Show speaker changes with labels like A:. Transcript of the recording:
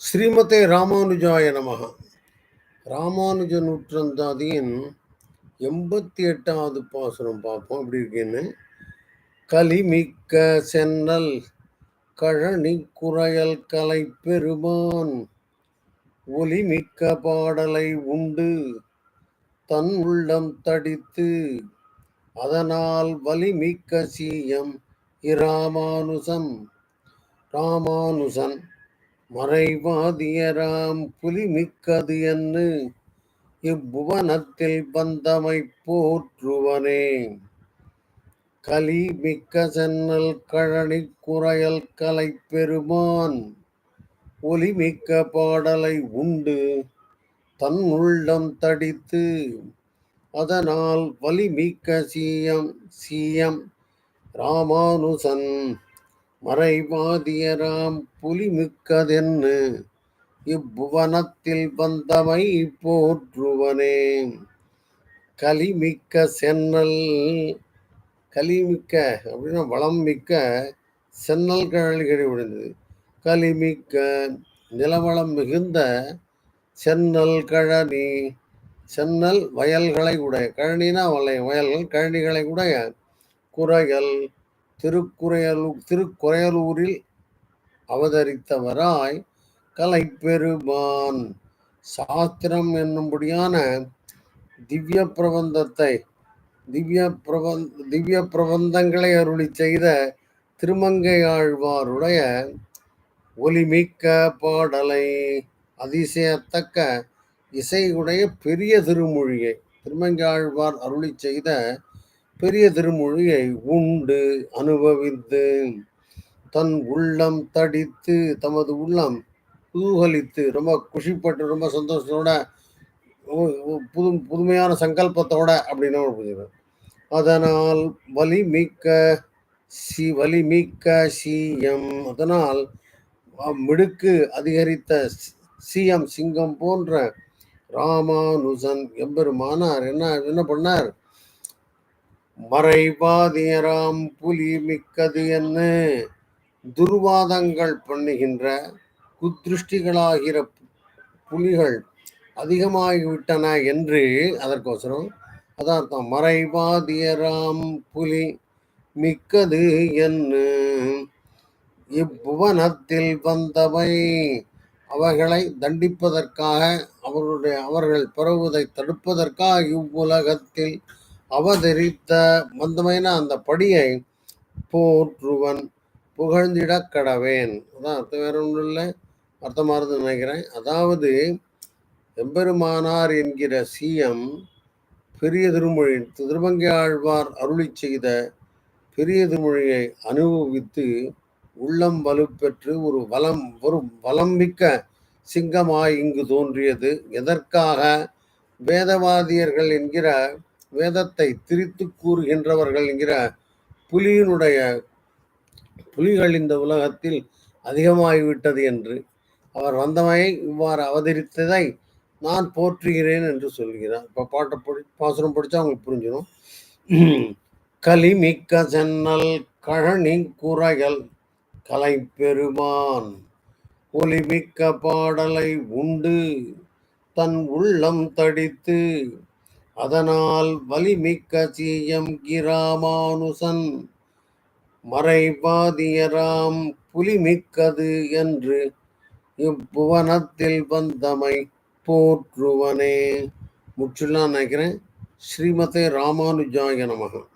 A: ஸ்ரீமதே ராமானுஜாய நமக. ராமானுஜ நூற்றந்தாதியின் எண்பத்தி எட்டாவது பாசுரம் பார்ப்போம். அப்படி இருக்கேன்னு கலிமிக்க சென்னல் கழனி குறையல் கலை பெருமான் ஒலிமிக்க பாடலை உண்டு தன் உள்ளம் தடித்து அதனால் வலிமிக்க சீயம் இராமானுசம். ராமானுசன் மறைவாதியராம் புலிமிக்கது என்று இப்புவனத்தில் வந்தமை போற்றுவனே. கலி மிக்க சென்னல் கழனி குறையல் கலை பெருமான் ஒலிமிக்க பாடலை உண்டு தன் உள்ளம் தடித்து அதனால் வலிமிக்க சீயம் சீயம் ராமானுசன் மறைவாதியராம் புலிமிக்கதென்னு இப்புவனத்தில் வந்தமை போற்றுவனே. கலிமிக்க சென்னல் கலிமிக்க அப்படின்னா வளம் மிக்க சென்னல் கழல்களை விழுந்தது கலிமிக்க நிலவளம் மிகுந்த சென்னல் கழனி சென்னல் வயல்களை உடைய கழனினா வலை வயல்கள் கழனிகளை உடைய குறைகள் திருக்குறையலூர் திருக்குறையலூரில் அவதரித்தவராய் கலைப்பெருமான். சாஸ்திரம் என்னும்படியான திவ்ய பிரபந்தத்தை திவ்ய பிரபந்த திவ்ய பிரபந்தங்களை அருளி செய்த திருமங்கை ஆழ்வாருடைய ஒலிமிக்க பாடலை அதிசயத்தக்க இசையுடைய பெரிய திருமொழியை திருமங்கை ஆழ்வார் அருளி செய்த பெரிய திருமொழியை உண்டு அனுபவித்து தன் உள்ளம் தடித்து தமது உள்ளம் குதூகலித்து ரொம்ப குஷிப்பட்டு ரொம்ப சந்தோஷத்தோட புது புதுமையான சங்கல்பத்தோட அப்படின்னு புரிஞ்சுக்கிறேன் அதனால் வலிமிக்க சி வலிமிக்க சீயம். அதனால் மிடுக்கு அதிகரித்த சிஎம் சிங்கம் போன்ற ராமானுஜன் எம்பெருமானார் என்ன என்ன பண்ணார்? மறைவாதியராம் புலி மிக்கது என்ன துர்வாதங்கள் பண்ணுகின்ற குத்ருஷ்டிகளாகிற புலிகள் அதிகமாகிவிட்டன என்று அதற்கோசரம் அதார்த்தம். மறைவாதியராம் புலி மிக்கது என்ன இப்புவனத்தில் வந்தவை அவர்களை தண்டிப்பதற்காக அவருடைய அவர்கள் பரவுவதை தடுப்பதற்காக இவ்வுலகத்தில் அவதரித்த மந்தమైన அந்த படியை போற்றுவன் புகழ்ந்திட கடவேன். அதான் அர்த்தம் வேற ஒன்றும் இல்லை. அர்த்தமானது நினைக்கிறேன். அதாவது எம்பெருமானார் என்கிற சிஎம் பெரிய திருமொழி திருமங்கை ஆழ்வார் அருளி செய்த பெரிய திருமொழியை அனுபவித்து உள்ளம் வலுப்பெற்று ஒரு வளம் ஒரு வளம் மிக்க சிங்கமாய் இங்கு தோன்றியது. எதற்காக? வேதவாதியர்கள் என்கிற வேதத்தை திரித்து கூறுகின்றவர்கள் என்கிற புலியினுடைய புலிகள் இந்த உலகத்தில் அதிகமாகிவிட்டது என்று அவர் வந்தமையை இவ்வாறு அவதரித்ததை நான் போற்றுகிறேன் என்று சொல்கிறார். இப்போ பாட்டை படி பாசுரம் படித்தா அவங்களுக்கு புரிஞ்சிடும் கலிமிக்க சென்னல் கழனி குறைகள் கலை பெருமான் ஒலிமிக்க பாடலை உண்டு தன் உள்ளம் தடித்து அதனால் வலிமிக்க சீயம் கிராமானுசன் மறைபாதியராம் புலிமிக்கது என்று இப்புவனத்தில் வந்தமை போற்றுவனே. முற்றிலாம் நினைக்கிறேன் ஸ்ரீமதே ராமானுஜாய நமகம்